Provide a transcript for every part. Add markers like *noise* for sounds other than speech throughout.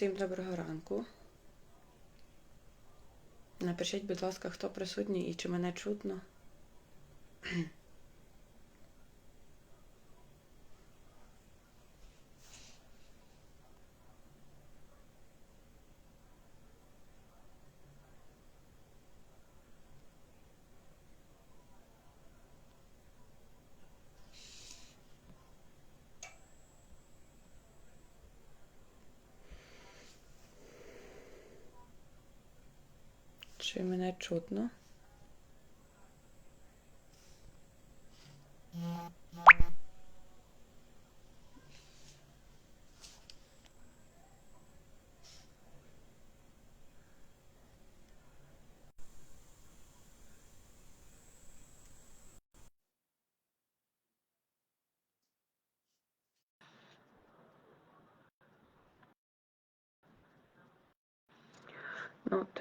Всім доброго ранку. Напишіть, будь ласка, хто присутній і чи мене чутно. Чи мене чутно?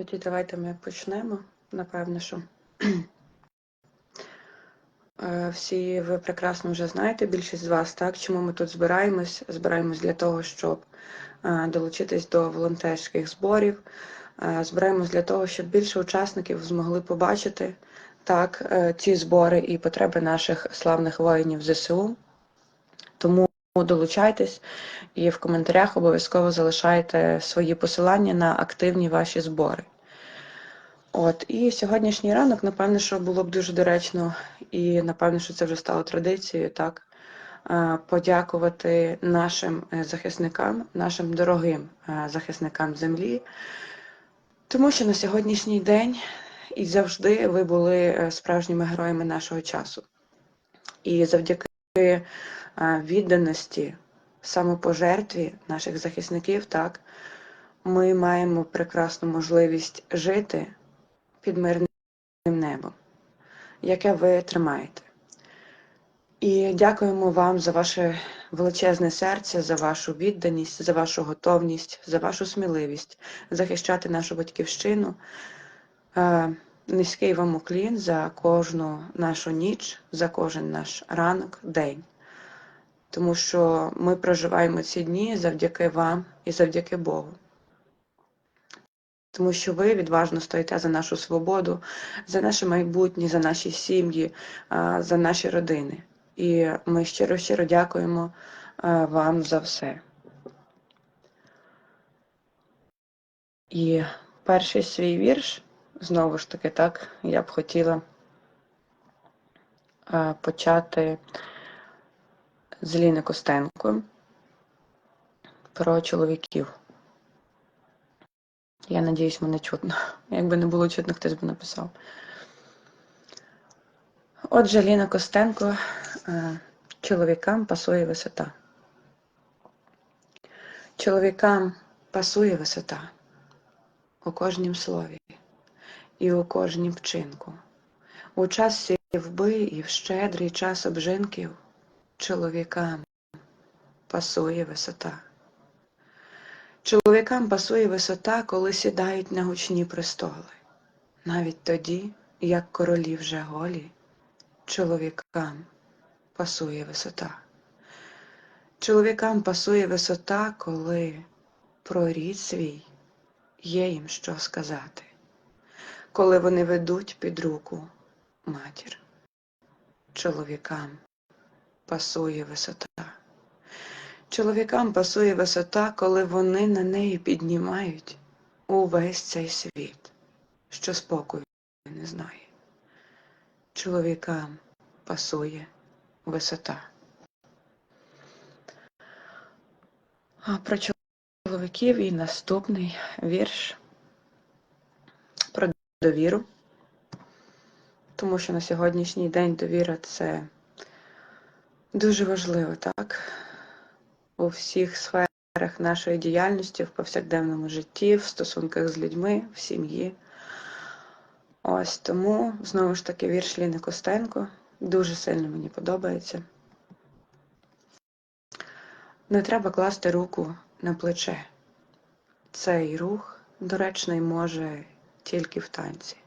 Тоді давайте ми почнемо. Напевно, що *clears throat* Е, всі ви прекрасно вже знаєте, більшість з вас, так, чому ми тут збираємось? Збираємось для того, щоб е, долучитись до волонтерських зборів. Е, Збираємось для того, щоб більше учасників змогли побачити так, ці збори і потреби наших славних воїнів ЗСУ. Тому долучайтесь і в коментарях обов'язково залишайте свої посилання на активні ваші збори. От, і сьогоднішній ранок, напевно, що було б дуже доречно, і напевно, що це вже стало традицією, так, е, подякувати нашим е, захисникам, нашим дорогим е, захисникам землі, тому що на сьогоднішній день і завжди ви були справжніми героями нашого часу. І завдяки відданості, самопожертві наших захисників, так, ми маємо прекрасну можливість жити під мирним небом, яке ви тримаєте. І дякуємо вам за ваше величезне серце, за вашу відданість, за вашу готовність, за вашу сміливість захищати нашу батьківщину. Е, Низький вам уклін за кожну нашу ніч, за кожен наш ранок, день. Тому що ми проживаємо ці дні завдяки вам і завдяки Богу. Тому що ви відважно стоїте за нашу свободу, за наше майбутнє, за наші сім'ї, за наші родини. І ми щиро щиро дякуємо вам за все. І перший свій вірш, знову ж таки, так, я б хотіла почати з Ліни Костенко про чоловіків. Я надіюсь, мене чутно. Якби не було чутно, хтось би написав. Отже, Ліна Костенко е, чоловікам пасує висота. Чоловікам пасує висота у кожнім слові і у кожнім вчинку. У час сівби і в щедрий час обжинків чоловікам пасує висота. Чоловікам пасує висота, коли сідають на гучні престоли. Навіть тоді, як королі вже голі, чоловікам пасує висота. Чоловікам пасує висота, коли про рід свій є їм що сказати, коли вони ведуть під руку матір. Чоловікам пасує висота. Чоловікам пасує висота, коли вони на неї піднімають увесь цей світ, що спокою не знає. Чоловікам пасує висота. А про чоловіків і наступний вірш про довіру. Тому що на сьогоднішній день довіра це дуже важливо, так? У всіх сферах нашої діяльності, в повсякденному житті, в стосунках з людьми, в сім'ї. Ось тому, знову ж таки, вірш Ліни Костенко дуже сильно мені подобається. Не треба класти руку на плече. Цей рух доречний може тільки в танці.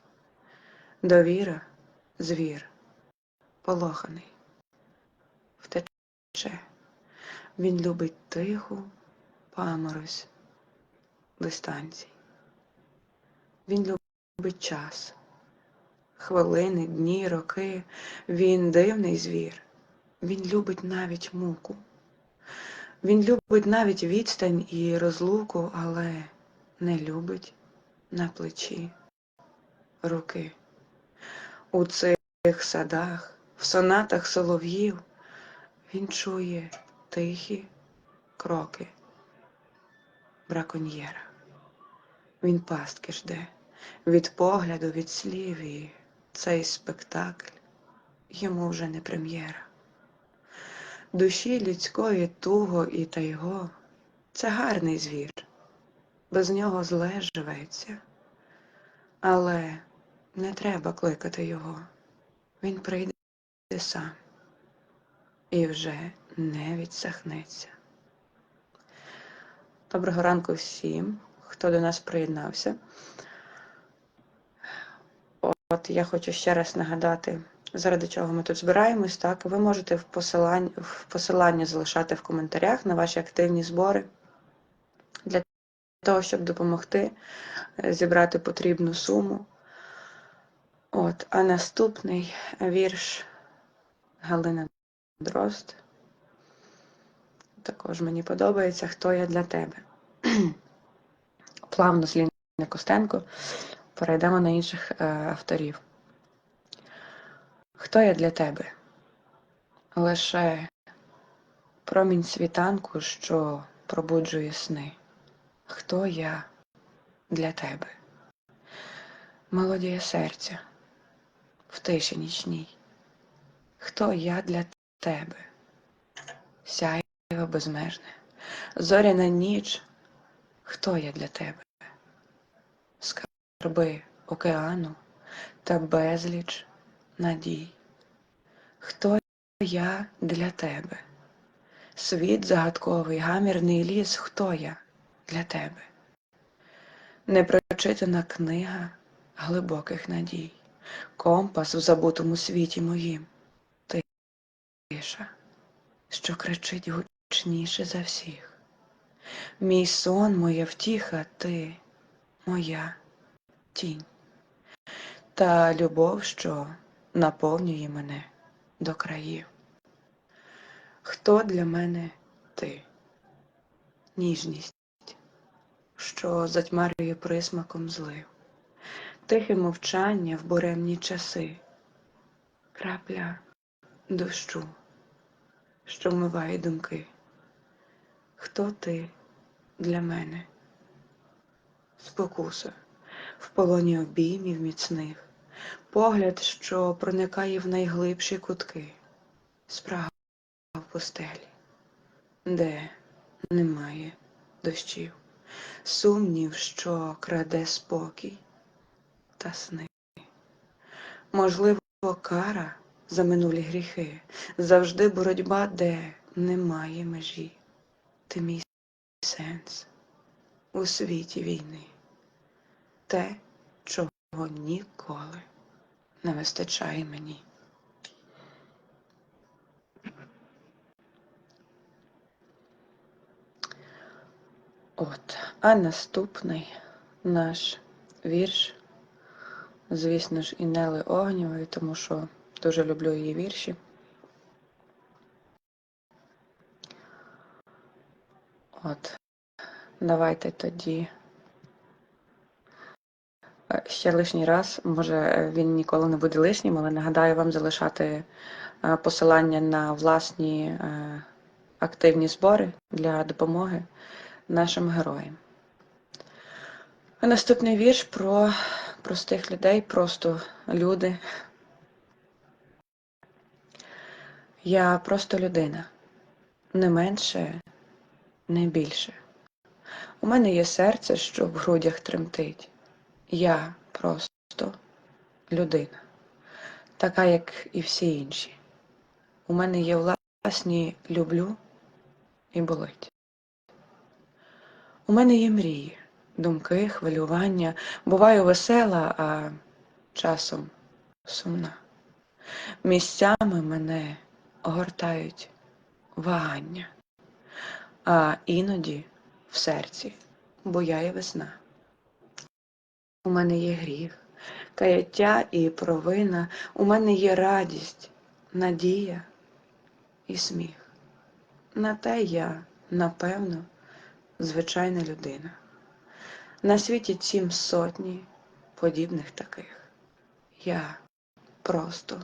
Довіра, звір, полоханий, втече. Він любить тиху паморозь дистанцій. Він любить час, хвилини, дні, роки. Він дивний звір. Він любить навіть муку. Він любить навіть відстань і розлуку, але не любить на плечі руки. У цих садах, в сонатах солов'їв він чує тихі кроки. Браконьєра. Він пастки жде. Від погляду, від слів, і цей спектакль йому вже не прем'єра. Душі людської туго і тайго. Це гарний звір, без нього зле живеться, але не треба кликати його, він прийде сам. І вже не відсахнеться. Доброго ранку всім, хто до нас приєднався. От я хочу ще раз нагадати, заради чого ми тут збираємось. Так, ви можете в посиланні, в посиланні залишати в коментарях на ваші активні збори для того, щоб допомогти е, зібрати потрібну суму. От, а наступний вірш Галина Дрозд. Також мені подобається, хто я для тебе. *clears throat* Плавно з Ліни Костенко перейдемо на інших е, авторів. Хто я для тебе? Лише промінь світанку, що пробуджує сни. Хто я для тебе? Мелодія серця в тиші нічній. Хто я для тебе? Сяйво безмежне, зоряна ніч. Хто я для тебе? Скарби океану та безліч надій. Хто я для тебе? Світ загадковий, гамірний ліс, хто я для тебе? Непрочитана книга глибоких надій, компас в забутому світі моїм, тиша, що кричить гучніше за всіх. Мій сон, моя втіха, ти, моя тінь, та любов, що наповнює мене до країв. Хто для мене ти? Ніжність, що затьмарює присмаком злив, тихе мовчання в буремні часи, крапля дощу, що вмиває думки. Хто ти для мене? Спокуса в полоні обіймів міцних, погляд, що проникає в найглибші кутки, спрага в пустелі, де немає дощів, сумнів, що краде спокій та сни. Можливо, кара за минулі гріхи, завжди боротьба, де немає межі. Ти мій сенс у світі війни, те, чого ніколи не вистачає мені. От, а наступний наш вірш, звісно ж, Інели Огнєвої, тому що дуже люблю її вірші. От, давайте тоді е, ще лишній раз, може він ніколи не буде лишнім, але нагадаю вам залишати е, посилання на власні е, активні збори для допомоги нашим героям. Наступний вірш про простих людей, просто люди. Я просто людина, не менше, не. У мене є серце, що в грудях тремтить. Я просто людина, така, як і всі інші. У мене є власні люблю і болить. У мене є мрії, думки, хвилювання. Буваю весела, а часом сумна. Місцями мене огортають вагання, а іноді в серці бо я є весна. У мене є гріх, каяття і провина, у мене є радість, надія і сміх. На те я, напевно, звичайна людина. На світі цім сотні подібних таких. Я просто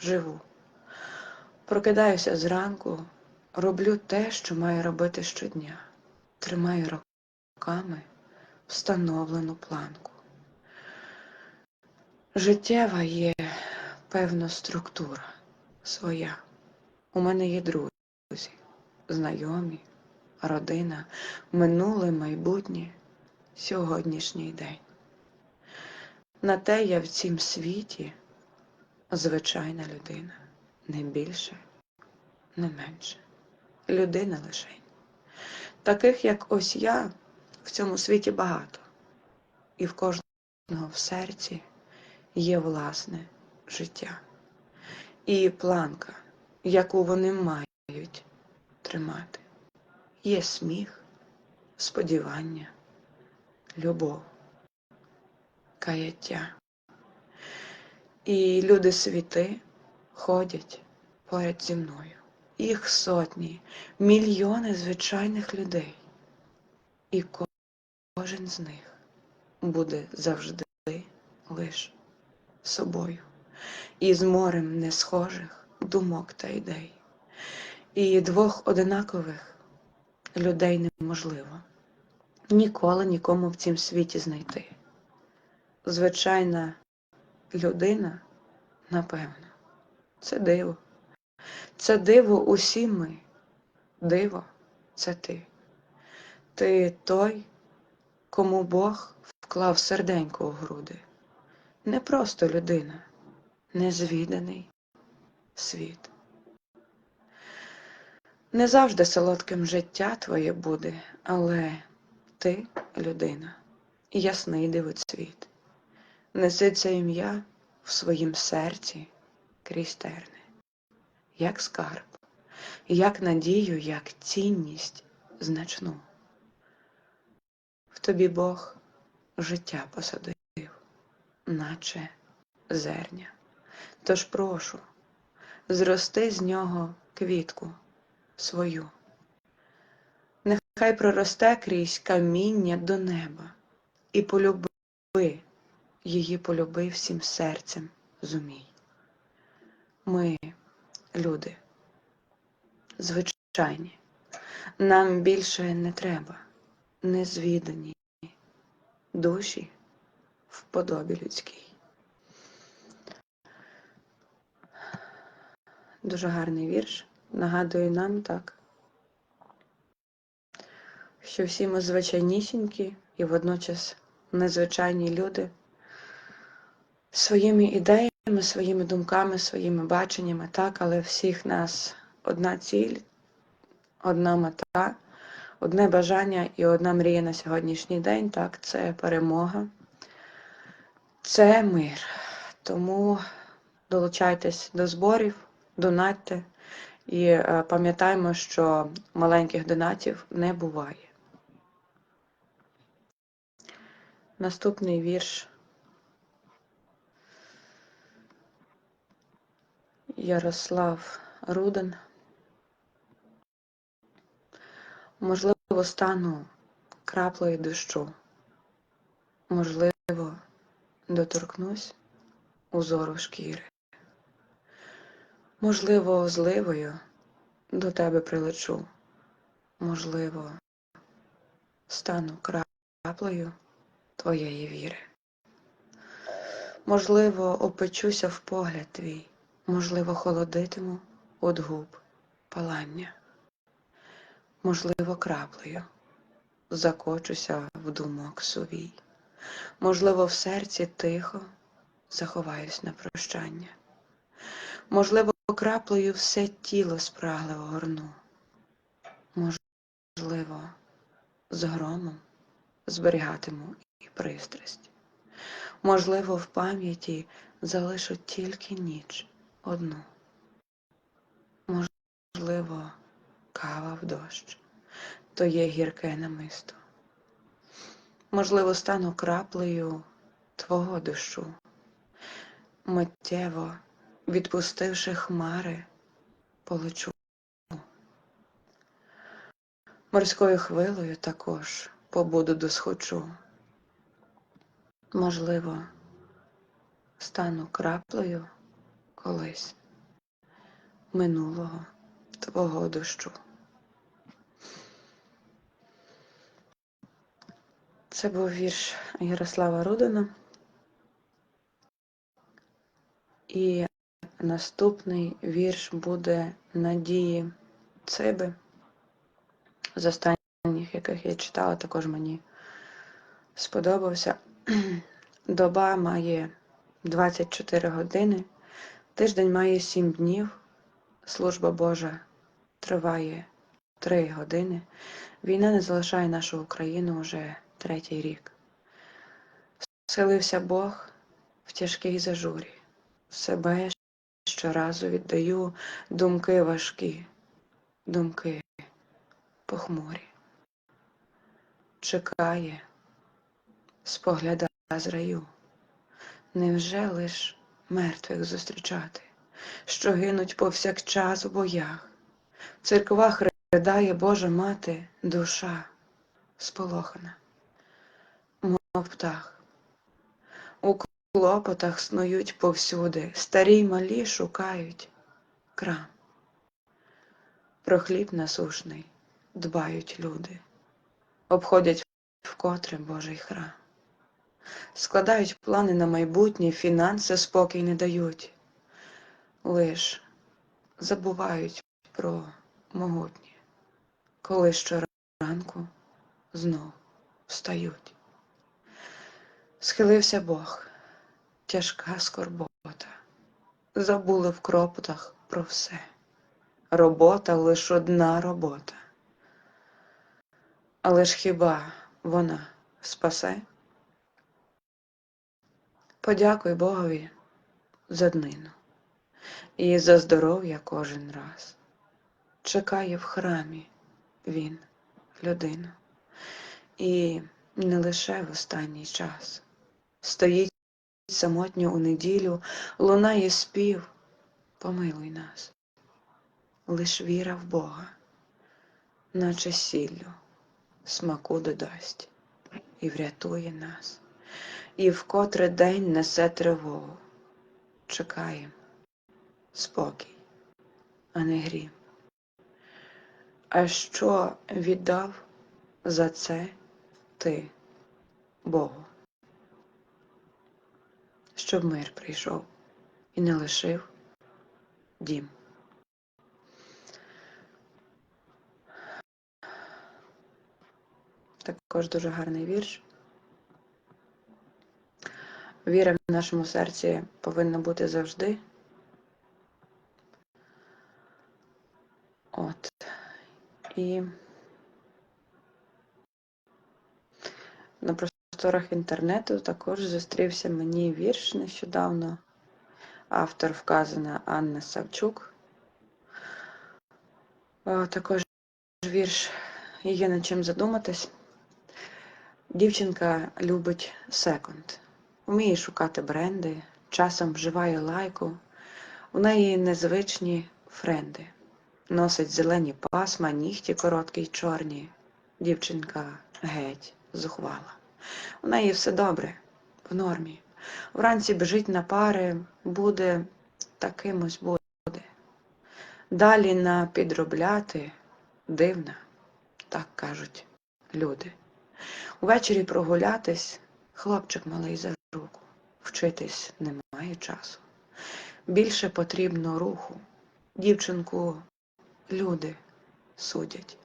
живу. Прокидаюся зранку, роблю те, що маю робити щодня. Тримаю руками встановлену планку. Життєва є певна структура своя. У мене є друзі, знайомі, родина, минуле, майбутнє, сьогоднішній день. На те я в цім світі звичайна людина, не більше, не менше. Людина лишень. Таких, як ось я, в цьому світі багато, і в кожного в серці є власне життя. І планка, яку вони мають тримати. Є сміх, сподівання, любов, каяття. І люди світи ходять поряд зі мною. Їх сотні, мільйони звичайних людей. І кожен з них буде завжди лиш собою. І з морем несхожих думок та ідей. І двох одинакових людей неможливо ніколи нікому в цім світі знайти. Звичайна людина, напевно, це диво. Це диво усі ми. Диво це ти. Ти той, кому Бог вклав серденько у груди. Не просто людина, незвіданий світ. Не завжди солодким життя твоє буде, але ти людина, ясний дивить світ. Неси це ім'я в своїм серці крізь терни як скарб, як надію, як цінність значну. В тобі Бог життя посадив, наче зерня. Тож прошу, зрости з нього квітку свою. Нехай проросте крізь каміння до неба і полюби, її полюби всім серцем зумій. Ми люди. Звичайні. Нам більше не треба, незвідані душі в подобі людській. Дуже гарний вірш. Нагадує нам так, що всі ми звичайнісінькі і водночас незвичайні люди своїми ідеями своїми думками, своїми баченнями, так, але всіх нас одна ціль, одна мета, одне бажання і одна мрія на сьогоднішній день, так, це перемога, це мир. Тому долучайтесь до зборів, донатьте і е, пам'ятаємо, що маленьких донатів не буває. Наступний вірш. Ярослав Руден. Можливо, стану краплею дощу. Можливо, доторкнусь узору шкіри. Можливо, зливою до тебе прилечу. Можливо, стану краплею твоєї віри. Можливо, опечуся в погляд твій можливо, холодитиму од губ палання, можливо, краплею закочуся в думок сувій, можливо, в серці тихо заховаюсь на прощання, можливо, краплею все тіло спрагливо горну, можливо, з громом зберігатиму і пристрасть. Можливо, в пам'яті залишу тільки ніч одну. Можливо, кава в дощ, то є гірке намисто. Можливо, стану краплею твого дощу, миттєво відпустивши хмари, полечу. Морською хвилею також побуду досхочу. Можливо, стану краплею колись минулого твого дощу. Це був вірш Ярослава Рудина. І наступний вірш буде Надії Циби. З останніх, яких я читала, також мені сподобався. *clears throat* Доба має 24 години, тиждень має 7 днів, служба Божа триває 3 години. Війна не залишає нашу Україну вже третій рік. Схилився Бог в тяжкій зажурі. Себе щоразу віддаю думки важкі, думки похмурі. Чекає, спогляда з раю. Невже лиш мертвих зустрічати, що гинуть повсякчас у боях? В церквах ридає Божа мати, душа сполохана, мов птах. У клопотах снують повсюди, старі й малі шукають крам. Про хліб насушний дбають люди, обходять вкотре Божий храм, складають плани на майбутнє, фінанси спокій не дають, лиш забувають про могутнє, коли щоранку знов встають. Схилився Бог, тяжка скорбота, забули в кропотах про все. Робота лиш одна робота. Але ж хіба вона спасе? Подякуй Богові за днину і за здоров'я кожен раз. Чекає в храмі він, людину, і не лише в останній час. Стоїть самотньо у неділю, лунає спів, помилуй нас. Лиш віра в Бога, наче сіллю, смаку додасть і врятує нас, і вкотре день несе тривогу. Чекаєм спокій, а не грім. А що віддав за це ти, Богу? Щоб мир прийшов і не лишив дім. Також дуже гарний вірш. Віра в нашому серці повинна бути завжди. От. І на просторах інтернету також зустрівся мені вірш нещодавно. Автор вказана Анна Савчук. Також вірш є над чим задуматись. Дівчинка любить секонд, вміє шукати бренди, часом вживає лайку. У неї незвичні френди. Носить зелені пасма, нігті короткі й чорні. Дівчинка геть зухвала. У неї все добре, в нормі. Вранці біжить на пари, буде такимось буде. Далі на підробляти дивна, так кажуть люди. Увечері прогулятись, хлопчик малий за руку. Вчитись немає часу. Більше потрібно руху. Дівчинку люди судять.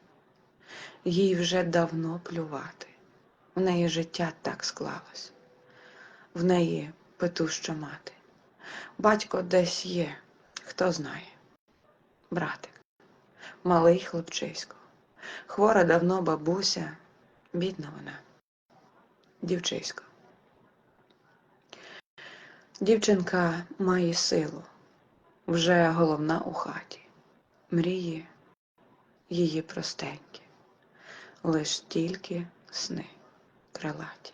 Їй вже давно плювати. В неї життя так склалось. В неї петуща мати. Батько десь є, хто знає. Братик, малий хлопчисько. Хвора давно бабуся, бідна вона. Дівчисько. Дівчинка має силу, вже головна у хаті. Мрії її простенькі, лиш тільки сни. крилаті.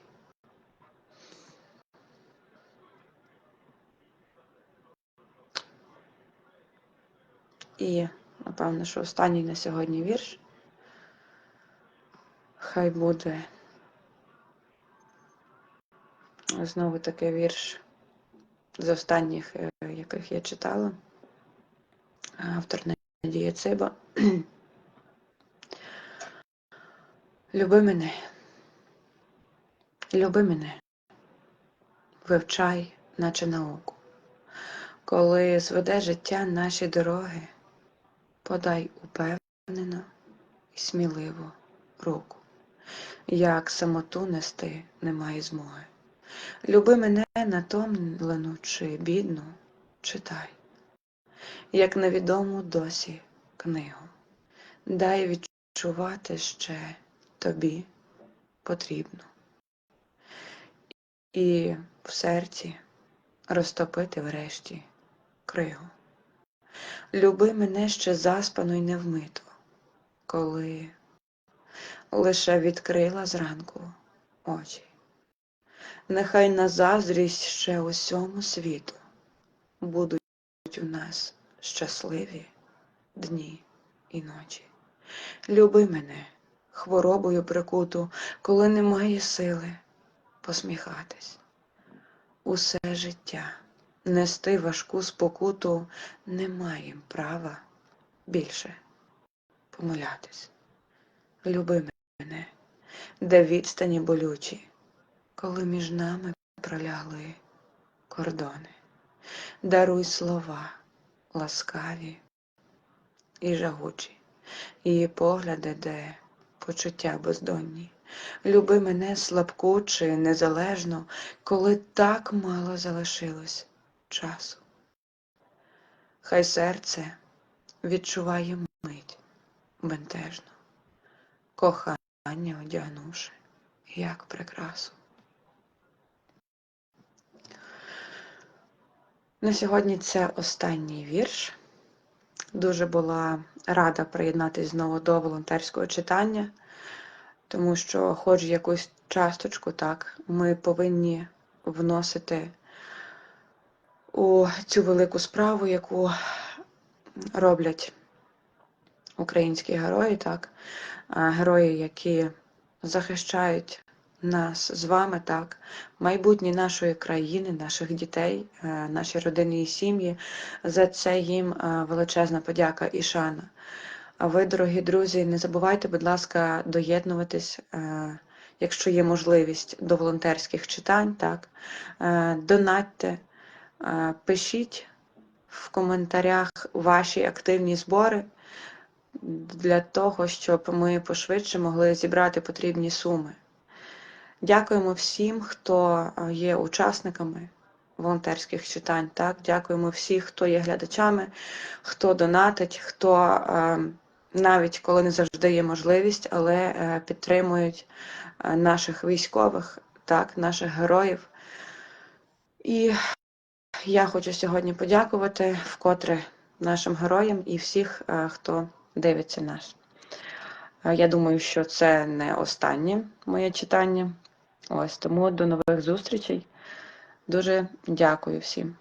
І, напевно, що останній на сьогодні вірш. Хай буде знову таки вірш з останніх, е, яких я читала. Автор Надія Циба. Люби мене. Люби мене. Вивчай, наче науку. Коли зведе життя наші дороги, подай упевнено і сміливо руку. Як самоту нести немає змоги. Люби мене натомлену чи бідну, читай, як невідому досі книгу. Дай відчувати ще тобі потрібно. І в серці розтопити врешті кригу. Люби мене ще заспано й невмито, коли лише відкрила зранку очі. Нехай на заздрість ще усьому світу будуть у нас щасливі дні і ночі. Люби мене, хворобою прикуту, коли немає сили посміхатись. Усе життя нести важку спокуту не маєм права більше помилятись. Люби мене, де відстані болючі, коли між нами пролягли кордони. Даруй слова ласкаві і жагучі, її погляди, де почуття бездонні. Люби мене слабку чи незалежно, коли так мало залишилось часу. Хай серце відчуває мить бентежно, кохання одягнувши, як прикрасу. На сьогодні це останній вірш. Дуже була рада приєднатися знову до волонтерського читання, тому що, хоч якусь часточку, так, ми повинні вносити у цю велику справу, яку роблять українські герої, так, герої, які захищають нас з вами, так, майбутнє нашої країни, наших дітей, е, наші родини і сім'ї. За це їм е, величезна подяка і шана. А ви, дорогі друзі, не забувайте, будь ласка, доєднуватись, е, якщо є можливість, до волонтерських читань, так, донатьте, пишіть в коментарях ваші активні збори для того, щоб ми пошвидше могли зібрати потрібні суми. Дякуємо всім, хто е, є учасниками волонтерських читань. Так? Дякуємо всім, хто є глядачами, хто донатить, хто е, навіть коли не завжди є можливість, але е, підтримують наших військових, так, наших героїв. І я хочу сьогодні подякувати вкотре нашим героям і всіх, хто дивиться нас. Е, Я думаю, що це не останнє моє читання. Ось тому до нових зустрічей. Дуже дякую всім.